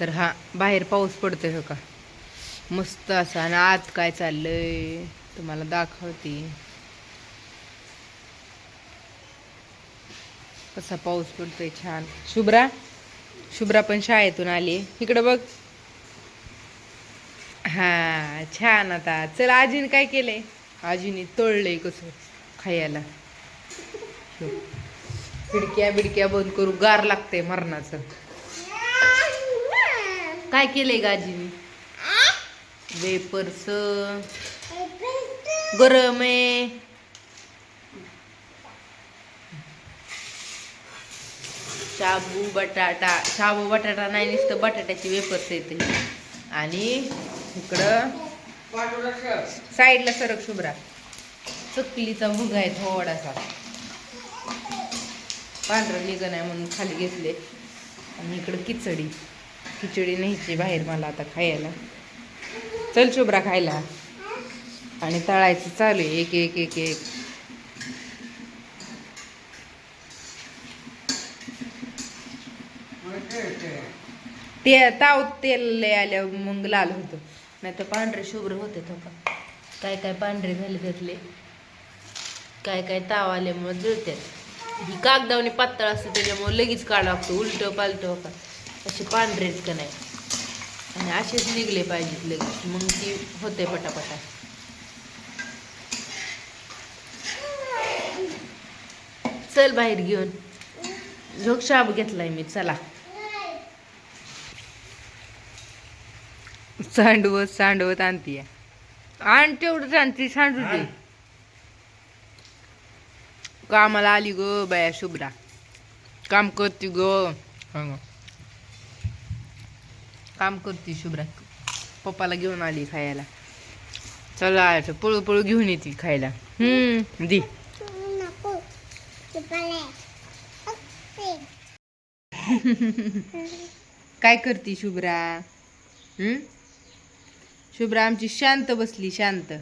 तर हा बाहेर पाऊस पडतोय हो का? मस्त असा आणि आत काय चाललंय तुम्हाला दाखवते. कसा पाऊस पडतोय छान. शुभ्रा शुभ्रा पण शाळेतून आली. इकडं बघ. हा छान आता. चल आजीने काय केलंय? आजीने तळलंय कसं खायला. खिडक्या बिडक्या बंद करू. गार लागते मरणाचं. काय केलंय गाजीने वेपर्स. गरम आहे. शाबू बटाटा. शाबू बटाटा नाही नुसतं बटाट्याची वेपर्स येते. आणि इकडं साईडला सरक शुभ्रा. चकलीचा भुगा आहे थोडासा. पांढरं निघण आहे म्हणून खाली घेतले. आणि इकडं किचडी. खिचडी न्यायची बाहेर मला आता खायला. चल शुभ्रा खायला. आणि तळायचं चालू आहे. एक एक एक एक. ते ताव तेल लय आल्यावर मग लाल होतं. नाही तर पांढरे शुभ्र होते तो का काय काय पांढरे झाले त्यातले? काय काय ताव आल्यामुळे जळतात ही कागदावणी पातळ असते त्याच्यामुळे लगेच काढा लागतो. उलट पालट का असे पांढरेच का नाही? आणि असेच निघले पाहिजेत लगेच. मग ती होते पटापटा. चल बाहेर घेऊन. झोक शाब घेतलाय मी चला. सांडवत सांडवत आणतीये. आण तेवढंच आणती सांडू कामाला आली गो बाया शुभ्रा. काम करते ग. काम करते शुभ्रा. पप्पाला घेऊन आली खायला. चला पळू पळू घेऊन येते खायला. हम्म. दी. काय करते शुभ्रा? हम्म? शुभ्रा आमची शांत बसली शांत.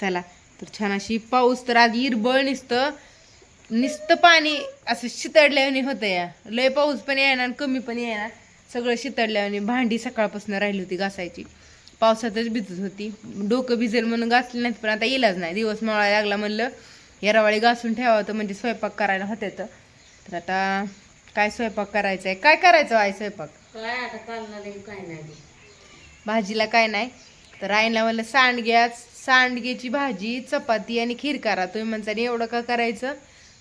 चला तर छान अशी पाऊस तर आज इरबळ निसतं. नुसतं पाणी असं शितडल्याने होतं या लय पाऊस पण येणार कमी पण येणार सगळं शितडल्याने भांडी सकाळपासून राहिली होती घासायची. पावसातच भिजत होती. डोकं भिजेल म्हणून घासली नाहीत पण आता इलाज नाही. दिवस मळा लागला म्हणलं येरावाळी घासून ठेवावं तर म्हणजे स्वयंपाक करायला होते तर. आता काय स्वयंपाक करायचा आहे काय करायचं आहे स्वयंपाक? काय आता काय नाही भाजीला काय नाही. तर आईला म्हणलं सांडग्या सांडग्याची भाजी चपाती आणि खीर करा. तुम्ही म्हणता एवढं का करायचं?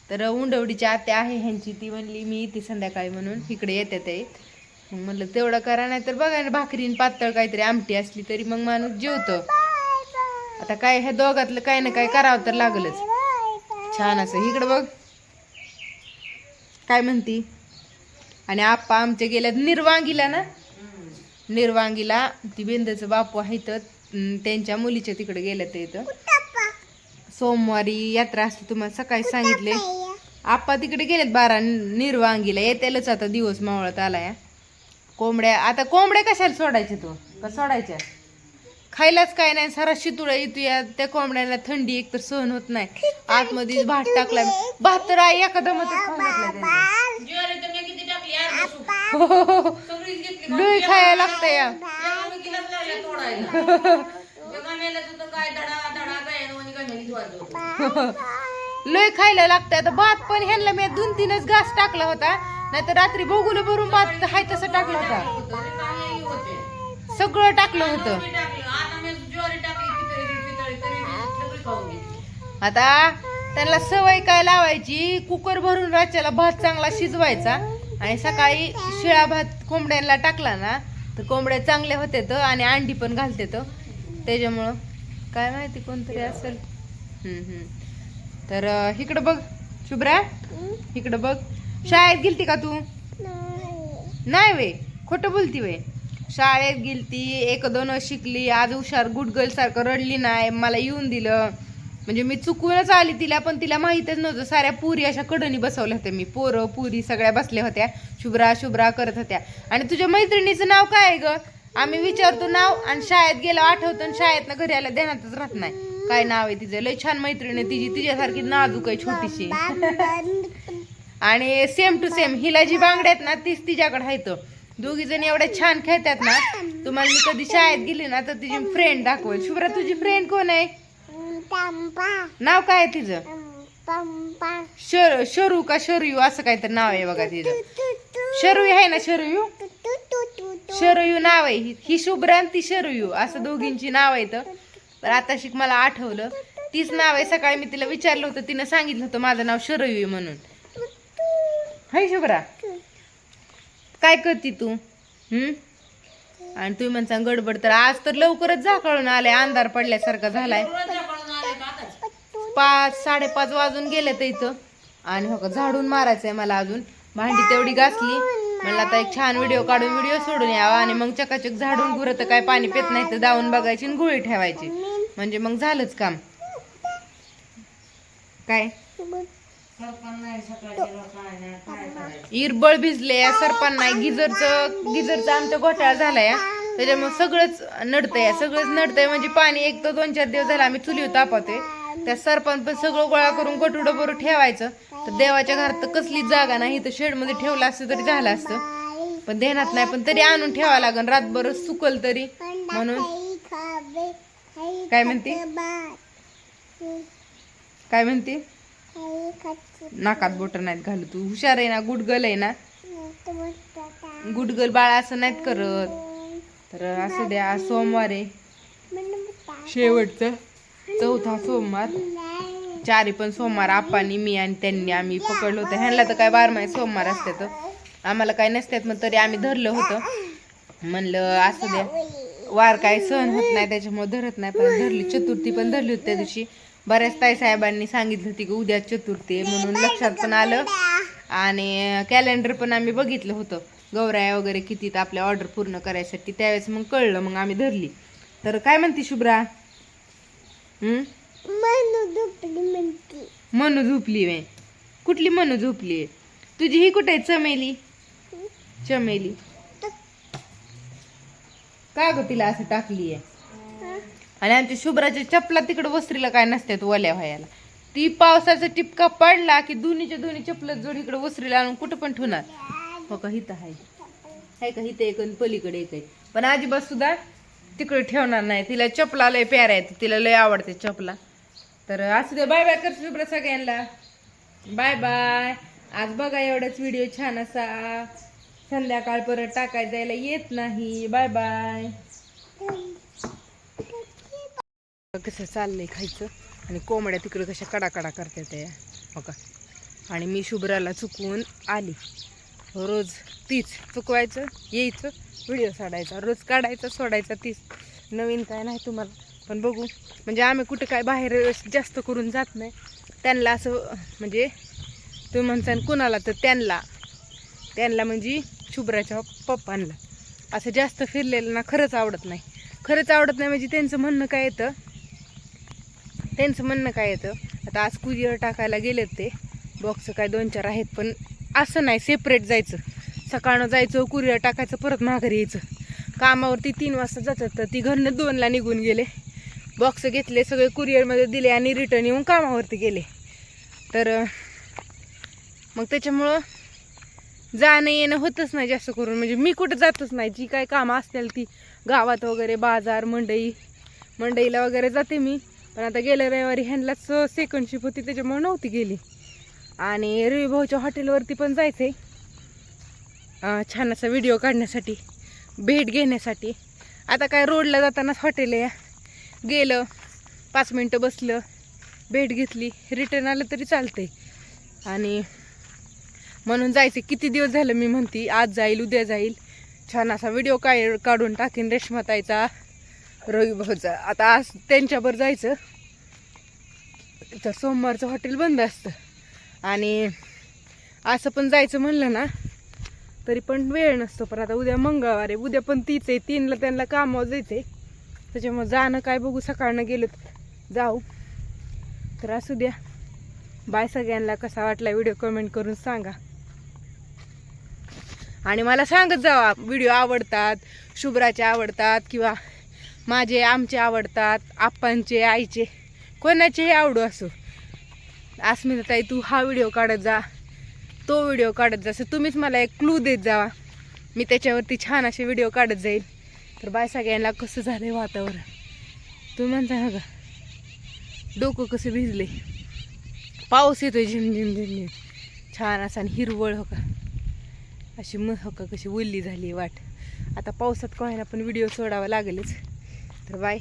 तर उंडवडीची आत्या आहे ह्यांची. ती म्हणली मी ती संध्याकाळी म्हणून. इकडे येते ते. मग म्हटलं तेवढं करा नाही तर बघा ना भाकरीन पातळ काहीतरी आमटी असली तरी मग माणूस जेवतो. आता काय ह्या दोघातलं काय ना काय करावं तर लागलच. छान असं. इकडं बघ. काय म्हणती? आणि आप्पा आमच्या गेल्यात निर्वांगीला ना? निर्वांगीला ती बेंदचं बापू आहे तर त्यांच्या मुलीच्या तिकडे गेल्या ते इथं. सोमवारी यात्रा असते तुम्हाला सकाळी सांगितले. आप्पा तिकडे गेलेत बारा निर्वांगीला. येतेलच आता दिवस मावळत आलाय. कोंबड्या आता कोंबड्या कशाला सोडायच्या तू? का सोडायच्या? खायलाच काय नाही सारा शितुळा येतो या त्या कोंबड्याला थंडी एक तर सहन होत नाही. आतमध्ये भात टाकला. भात तर आई एका दमातच खाऊन हो, हो, खायला लागतं या. एका लय खायला लागतंय. आता भात पण ह्यांना मी दोन तीनच घास टाकला होता. नाहीतर रात्री बघून भरून भात हाय तसं टाकलं होता. होतं सगळं टाकलं होतं. आता त्यांना सवय काय लावायची? कुकर भरून राज्याला भात चांगला शिजवायचा आणि सकाळी शिळा भात कोंबड्यांना टाकला ना तर कोंबड्या चांगल्या होते तर आणि अंडी पण घालते तर. त्याच्यामुळं काय माहिती कोणतरी असेल. तर इकडं बघ शुभ्रा. इकडं बघ. शाळेत गेलती का तू? नाही. वे. खोटं बोलती वे. शाळेत गेलती एक दोन शिकली आज हुशार गुड गर्ल सारखं रडली नाही मला येऊन दिलं. म्हणजे मी चुकूनच आली तिला पण तिला माहीतच नव्हतं. साऱ्या पुरी अशा कडणी बसवल्या होत्या मी. पोरं पुरी सगळ्या बसल्या होत्या. शुभ्रा शुभ्रा करत होत्या. आणि तुझ्या मैत्रिणीचं नाव काय आहे ग? आम्ही विचारतो नाव आणि शाळेत गेलं आठवतं आणि शाळेत घरी आलं ध्यानातच राहत नाही. काय नाव आहे तिचं? लय छान मैत्रीण आहे तिची. तिच्यासारखी नाजूक आहे छोटीशी. आणि सेम टू सेम हिला जी बांगड्या आहेत ना तीच तिच्याकडे आहेत दोघी जण एवढ्या छान खेळतात ना तुम्हाला मी कधी शाळेत गेली ना तर तिची फ्रेंड दाखवेल. शुभ्रा तुझी फ्रेंड कोण आहे? नाव काय आहे तिचं? शर शरू का शरयू असं काहीतरी नाव आहे बघा तिचं. शरयू आहे ना शरयू? शरयू नाव आहे. ही- ही शुभ्रा आणि ती शरयू असं दोघींची नाव आहेत तर आता शिक मला आठवलं तीच नाव आहे. सकाळी मी तिला विचारलं होतं तिनं सांगितलं होतं माझं नाव शरयू आहे म्हणून. हाय शुभ्रा. काय करती तू? हम्म? आणि तुम्ही म्हणता गडबड तर आज तर लवकरच झाकळून आलाय अंधार पडल्यासारखा झालाय. पाच साडेपाच वाजून गेले तर इथं. आणि हो का झाडून मारायचंय मला अजून. भांडी तेवढी घासली. म्हणलं आता एक छान व्हिडिओ काढून व्हिडिओ सोडून यावा. आणि मग चकाचक झाडून गुरं तर काय पाणी पित नाही तर दावून बघायची आणि गुळी ठेवायची. म्हणजे मग झालंच काम. काय? इरबळ भिजले सरपण नाही गिजरचं गिजरचं आमचा घोटाळा झालाय त्याच्यामुळे सगळंच नडतंय सगळंच नडतंय म्हणजे पाणी एक तर दोन चार दिवस झाला आम्ही चुलीवर तापवतोय. त्या सरपण पण सगळं गोळा करून गटुडं बरोबर ठेवायचं. तर देवाच्या घरात तर कसलीच जागा नाही. तर शेडमध्ये ठेवलं असतं तरी झालं असतं. पण ध्यानात नाही पण तरी आणून ठेवावं लागेल रातभर सुकल तरी. म्हणून काय म्हणते? काय म्हणते? नाकात बोट नाहीत घालू तू हुशार आहे ना गुडगल आहे ना? गुडगल बाळा असं नाहीत करत. तर असं द्या आज सोमवार आहे. शेवटचं चौथा सोमवार. चारी पण सोमवार आपानी मी आणि त्यांनी आम्ही पकडलं होतं. ह्यांना तर काय बारमाही सोमवार असतात आम्हाला काय नसतात मग तरी आम्ही धरलं होतं. म्हणलं असं द्या. वार काय सहन होत नाही त्याच्यामुळे धरत नाही पण धरली. चतुर्थी पण धरली होती त्या दिवशी. बऱ्याच ताई साहेबांनी सांगितलं होती की उद्या चतुर्थी म्हणून लक्षात पण आलं. आणि कॅलेंडर पण आम्ही बघितलं होतं. गौराया वगैरे किती तर आपल्या ऑर्डर पूर्ण करायसाठी. त्यावेळेस मग कळलं मग आम्ही धरली. तर काय म्हणते शुभ्रा? मनू झोपली वे कुठली मनू झोपली तुझी ही कुठे चमेली? चमेली. का ग तिला असं टाकली आहे? आणि आमच्या शुभ्राच्या चपला तिकडं वस्त्रीला काय नसतात ओल्या व्हायला. ती पावसाचा टिपका पडला की दोन्हीच्या दोन्ही चपला जोड इकडे वस्त्रीला आणून कुठं पण ठेवणार. हो का हिथं आहे. आहे का हिथं एक पलीकडे एक आहे. पण आजीबा सुद्धा तिकडे ठेवणार नाही. तिला चपला लय प्यार आहेत तिला लय आवडते चपला. तर असू दे बाय बाय कर शुभ्रा सगळ्यांना. Bye bye. आज बघा एवढाच व्हिडिओ छान असा. संध्याकाळ परत जायला येत नाही. Bye bye. कसं चाललं आहे खायचं? आणि कोंबड्या तिकडे कशा कडाकडा करतात त्या. हो बघा आणि मी शुभ्राला चुकवून आली. रोज तीच चुकवायचं यायचं व्हिडिओ सोडायचा रोज काढायचा सोडायचा तीच. नवीन काय नाही तुम्हाला. पण बघू. म्हणजे आम्ही कुठं काय बाहेर जास्त करून जात नाही. त्यांना असं म्हणजे तुम्ही म्हणसान कुणाला तर त्यांना. त्यांना म्हणजे शुभ्राच्या पप्पांना. असं जास्त फिरलेलं ना खरंच आवडत नाही. खरंच आवडत नाही म्हणजे त्यांचं म्हणणं काय येतं? त्यांचं म्हणणं काय येतं? आता आज कुरिअर टाकायला गेलेत ते. बॉक्स काय दोन चार आहेत पण असं नाही सेपरेट जायचं. सकाळनं जायचं कुरिअर टाकायचं परत माघारी यायचं. कामावरती तीन वाजता जातात तर ती घरनं दोनला निघून गेले. बॉक्स घेतले सगळे कुरिअरमध्ये दिले आणि रिटर्न येऊन कामावरती गेले. तर मग त्याच्यामुळं जाणं येणं होतच नाही जास्त करून. म्हणजे मी कुठं जातच नाही. जी काय कामं असतील ती गावात वगैरे बाजार मंडई मंडईला वगैरे जाते मी. पण आता गेल्या रविवारी ह्यांनाच सेकंड शिप होती त्याच्यामुळे नव्हती गेली. आणि रवी भाऊच्या हॉटेलवरती पण जायचं आहे छान असा व्हिडिओ काढण्यासाठी भेट घेण्यासाठी. आता काय रोडला जातानाच हॉटेल आहे. गेलं पाच मिनटं बसलं भेट घेतली रिटर्न आलं तरी चालतंय. आणि म्हणून जायचं किती दिवस झालं मी म्हणते आज जाईल उद्या जाईल. छान असा व्हिडिओ काय काढून टाकेन रेशमाताईचा. रवी भाऊचा. आता आज त्यांच्यावर जायचं. तर सोमवारचं हॉटेल बंद असतं. आणि असं पण जायचं म्हणलं ना तरी पण वेळ नसतो. पण आता उद्या मंगळवार आहे. उद्या पण तीच आहे. तीनला त्यांना कामावर जायचं आहे त्याच्यामुळे जाणं काय बघू. सकाळनं गेलो जाऊ. तर असू द्या. बाय सगळ्यांना. कसा वाटला व्हिडिओ कमेंट करून सांगा. आणि मला सांगत जावा. व्हिडिओ आवडतात शुभ्राचे आवडतात किंवा माझे आमचे आवडतात आप्पांचे आईचे. कोणाचेही आवडू असो. अस्मिताताई तू हा व्हिडिओ काढत जा. तो व्हिडिओ काढत जा. असं तुम्हीच मला एक क्लू देत जावा. मी त्याच्यावरती छान असे व्हिडिओ काढत जाईल तर बाय सगळ्यांना कसं आहे वातावरण? तुम्ही म्हणता ना का? डोकं कसं भिजले पाऊस येतोय झिम झिम झिम झिम छान असा आणि हिरवळ हो का? अशी मग हो का कशी ओल्ली झाली वाट. आता पावसात कोणाला पण व्हिडिओ सोडावा लागेलच. तर बाय